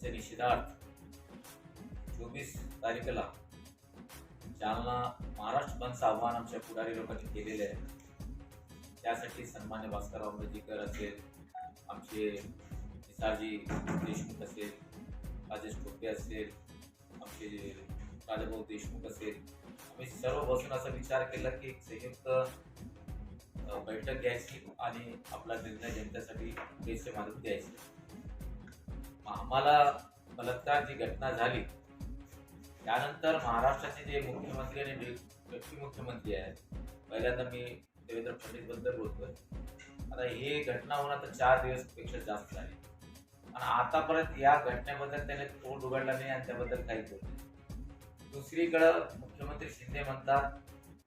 त्याच्या निषेधार्थ. चोवीस तारखेला जालना महाराष्ट्र बंदचं आव्हान आमच्या पुढारी लोकांनी केलेले आहे. त्यासाठी सन्मान्य भास्करराव आंबेडकर असेल आमचे निसारजी देशमुख असेल राजेश टोपे असेल आमचे राजाभाऊ देशमुख असेल. आम्ही सर्व बसून असा विचार केला की एक संयुक्त बैठक घ्यायची आणि आपला निर्णय जनतेसाठी पैसे मानून द्यायचे आम्हाला बलात्कार जी घटना झाली त्यानंतर महाराष्ट्राचे जे मुख्यमंत्री आणि व्यक्ती मुख्यमंत्री आहेत पहिल्यांदा मी देवेंद्र फडणवीसबद्दल बोलतोय. आता हे घटना होऊन आता चार दिवसपेक्षा जास्त झाले आणि आतापर्यंत या घटनेबद्दल त्याने तोंड उघडला नाही आणि त्याबद्दल काही बोलले दुसरीकडं मुख्यमंत्री शिंदे म्हणतात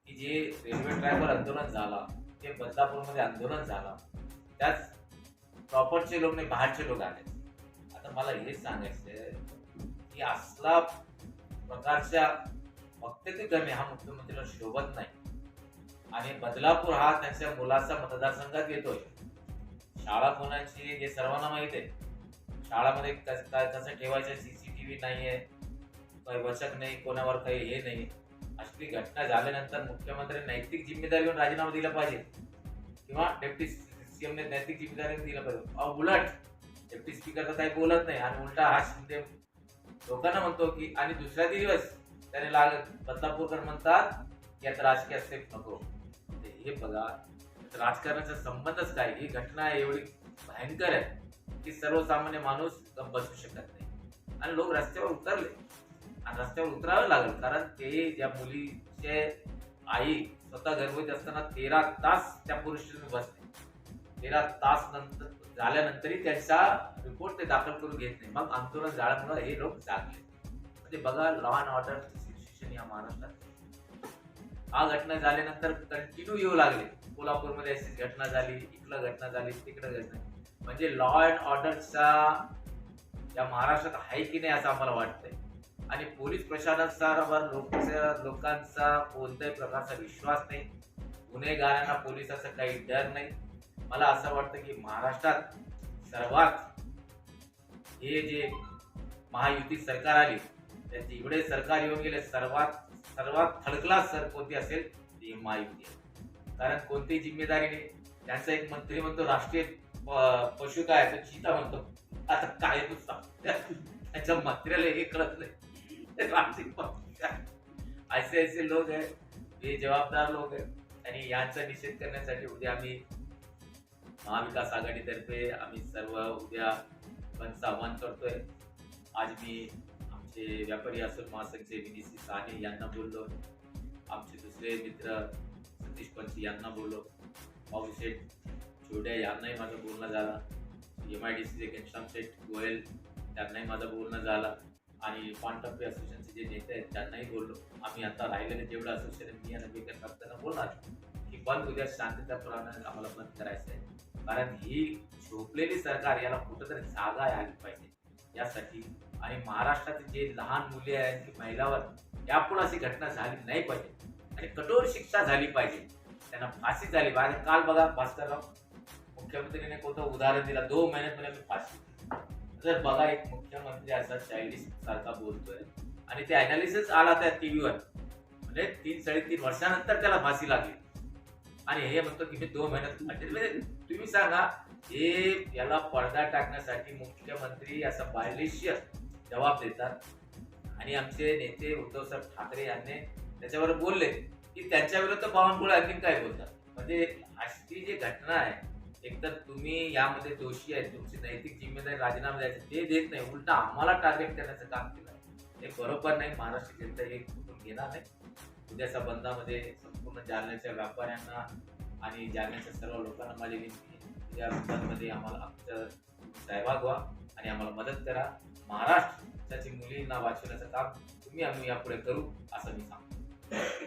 की जे रेल्वे ट्रॅकवर आंदोलन झाला ते बदलापूरमध्ये आंदोलन झालं. त्याच प्रॉपरचे लोक नाही बाहेरचे लोक आले आता मला हेच सांगायचं की असला प्रकारच्या वक्तव्य करणे हा मुख्यमंत्रीला शोभत नाही आणि बदलापूर हा त्यांच्या मुलाचा मतदारसंघात येतोय शाळा कोणाची हे सर्वांना माहीत आहे शाळामध्ये कस- काय कसं ठेवायचं सीसीटीव्ही नाहीये काही वचक नाही कोणावर काही हे नाही अशी घटना झाल्यानंतर मुख्यमंत्री नैतिक जिम्मेदारी घेऊन राजीनामा दिला पाहिजे किंवा डेप्टी सीएमने नैतिक जिम्मेदारी दिला पाहिजे अहो, उलट डेप्टी स्पीकर तर काही बोलत नाही. आणि उलटा हा शिंदे म्हणजे लोकांना म्हणतो की आणि दुसऱ्या दिवस त्याने लाग बदलापूरकर म्हणतात की आता राजकीय स्टेप नको. हे बघा राजकारणाचा संबंधच काय? ही घटना एवढी भयंकर आहे की सर्वसामान्य माणूस बसू शकत नाही. आणि लोक रस्त्यावर उतरले. आणि रस्त्यावर उतरावं लागलं कारण ते ज्या मुलीचे आई स्वतः गर्भवती असताना तेरा तास त्या पुरुष बसले. तेरा तास नंतर झाल्यानंतरही त्यांचा रिपोर्ट ते दाखल करून घेत नाही. मग आंदोलन झाल्यामुळे हे लोक जागले. म्हणजे बघा लॉ अँड ऑर्डर सिच्युएशन या महाराष्ट्रात हा घटना झाल्यानंतर कंटिन्यू येऊ लागले. कोल्हापूरमध्ये अशी घटना झाली इकडं घटना झाली तिकडं घटना म्हणजे लॉ अँड ऑर्डरचा या महाराष्ट्रात आहे की नाही असं आम्हाला वाटतंय. आणि पोलीस प्रशासनावर लोक लोकांचा कोणत्याही प्रकारचा विश्वास नाही. गुन्हेगारांना पोलिसाचा काही डर नाही. मला असं वाटतं की महाराष्ट्रात सर्वात हे जे महायुती सरकार आली त्याचे एवढे सरकार येऊन गेले सर्वात सर्वात थर्ड सर कोणती असेल ती महायुती आहे. कारण कोणती जिम्मेदारी नाही. त्यांचा एक मंत्री म्हणतो राष्ट्रीय पशु काय तो चिता म्हणतो. आता काय तू सांग त्याच्या मंत्र्याला हे कळत नाही. ते राष्ट्रीय असे असे लोक आहेत हे जबाबदार लोक आहेत. आणि यांचा निषेध करण्यासाठी उद्या आम्ही महाविकास आघाडीतर्फे आम्ही सर्व उद्या बंदचं आव्हान करतोय. आज मी आमचे व्यापारी असून महासंघचे विनीसी साने यांना बोललो. आमचे दुसरे मित्र सतीश पंची यांना बोललो. भाऊशेठ छोड्या यांनाही माझं बोलणं झालं. एम आय डी सीचे घनश्याम शेठ गोयल त्यांनाही माझं बोलणं झालं. आणि पानटप्पे असोसिएशनचे जे नेते आहेत त्यांनाही बोललो. आम्ही आता राहिलेले जेवढं असोसिएशन मी आणि बेकर साहेब त्यांना बोलणार की बंद उद्या शांतताप्रमाणे आम्हाला बंद करायचं आहे. कारण ही झोपलेली सरकार याला कुठंतरी जागा यायला पाहिजे. यासाठी आणि महाराष्ट्रातील जे लहान मुले आहेत की महिलावर यापुढे अशी घटना झाली नाही पाहिजे. आणि कठोर शिक्षा झाली पाहिजे. त्यांना फाशी झाली पाहिजे. काल बघा भास्करराव मुख्यमंत्रीने कोणतं उदाहरण दिलं? दोन महिन्यात म्हणे फाशी जर बघा एक मुख्यमंत्री असा चायनीज सारखा बोलतोय आणि ते अनालिसिस आला त्या टीव्हीवर म्हणजे तीन साडेतीन वर्षानंतर त्याला फाशी लागली. आणि हे म्हणतो की मी दोन महिन्यात म्हणजे तुम्ही सांगा हे याला पडदा टाकण्यासाठी मुख्यमंत्री असं बायलेशियस जबाब देतात. आणि आमचे नेते उद्धवसाहेब ठाकरे यांनी त्याच्यावर बोलले की त्यांच्याविरुद्ध बावनकुळे आणखी काय बोलतात? म्हणजे अशी जी घटना आहे एकतर तुम्ही यामध्ये दोषी आहे तुमची नैतिक जिम्मेदारी राजीनामा द्यायची ते देत नाही उलटा आम्हाला टार्गेट करण्याचं काम केलं हे बरोबर नाही महाराष्ट्र जनता हे घेणार नाही. उद्याच्या बंदामध्ये संपूर्ण जालन्याच्या व्यापाऱ्यांना आणि जालन्याच्या सर्व लोकांना माझी विनंती या बंदामध्ये आम्हाला आमचं सहभाग व्हा आणि आम्हाला मदत करा. महाराष्ट्राची मुलींना वाचवण्याचं काम तुम्ही आम्ही यापुढे करू असं मी सांगतो.